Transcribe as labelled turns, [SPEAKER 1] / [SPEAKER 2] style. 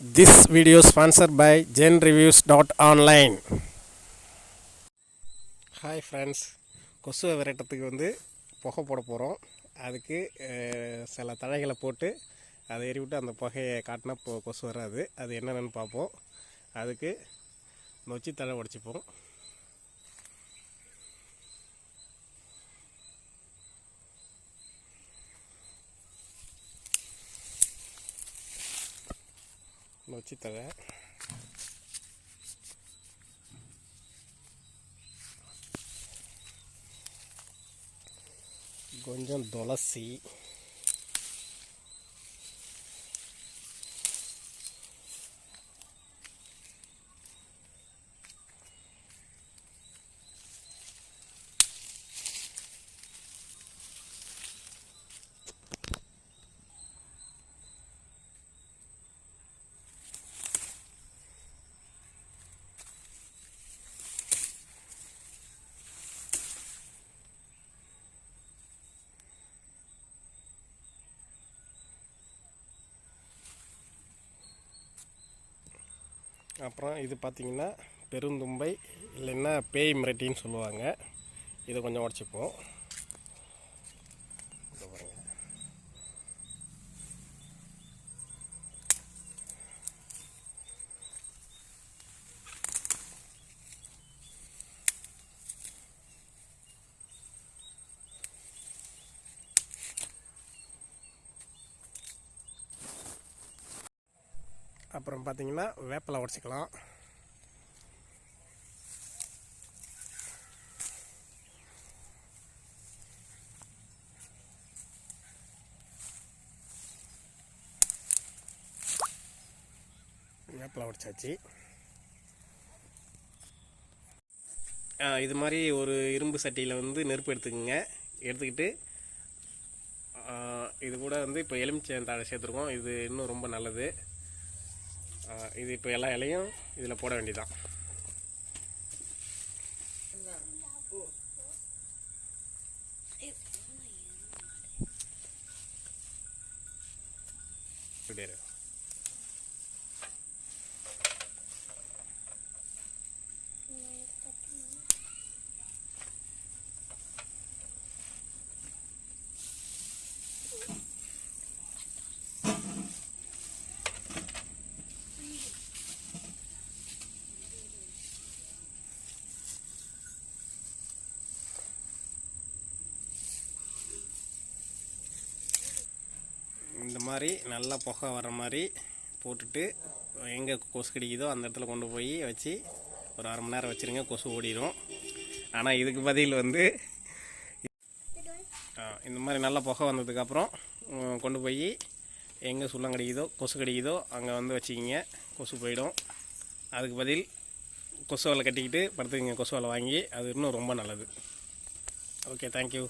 [SPEAKER 1] This video sponsor by gen reviews dot online hi friends கொசுவை விரட்டத்துக்கு வந்து புகை போட போகிறோம் அதுக்கு சில தழைகளை போட்டு அதை எறிவிட்டு அந்த புகையை காட்டினா கொசு வராது. அது என்னென்னு பார்ப்போம். அதுக்கு நொச்சி தழை உடச்சிப்போம். நொச்சி தழை கொஞ்சம் துளசி அப்புறம் இது பார்த்திங்கன்னா பெருந்தும்பை இல்லைன்னா பேய் மிரட்டின்னு சொல்லுவாங்க. இதை கொஞ்சம் உடச்சிப்போம் இதோ பாருங்க. அப்புறம் பார்த்தீங்கன்னா வேப்பிலை உடச்சிக்கலாம். வேப்பிலை உடச்சாச்சு. இது மாதிரி ஒரு இரும்பு சட்டியில் வந்து நெருப்பு எடுத்துக்கோங்க. எடுத்துக்கிட்டு இது கூட வந்து இப்போ எலுமிச்சை தாழை சேர்த்துருக்கோம். இது இன்னும் ரொம்ப நல்லது. இது இப்போ எல்லா இலையும் இதில் போட வேண்டியதான் இப்படி இந்த மாதிரி நல்லா புகை வர மாதிரி போட்டுட்டு எங்கே கொசு கிடைக்குதோ அந்த இடத்துல கொண்டு போய் வச்சு ஒரு அரை மணி நேரம் வச்சுருங்க கொசு ஓடிடும் ஆனால் இதுக்கு பதில் வந்து இந்த மாதிரி நல்லா புகை வந்ததுக்கப்புறம் கொண்டு போய் எங்கே சுள்ளம் கிடைக்குதோ கொசு கிடைக்குதோ அங்கே வந்து வச்சுக்கிங்க கொசு போயிடும். அதுக்கு பதில் கொசு வலை கட்டிக்கிட்டு படுத்துக்கிங்க கொசு வலை வாங்கி அது இன்னும் ரொம்ப நல்லது. Okay thank you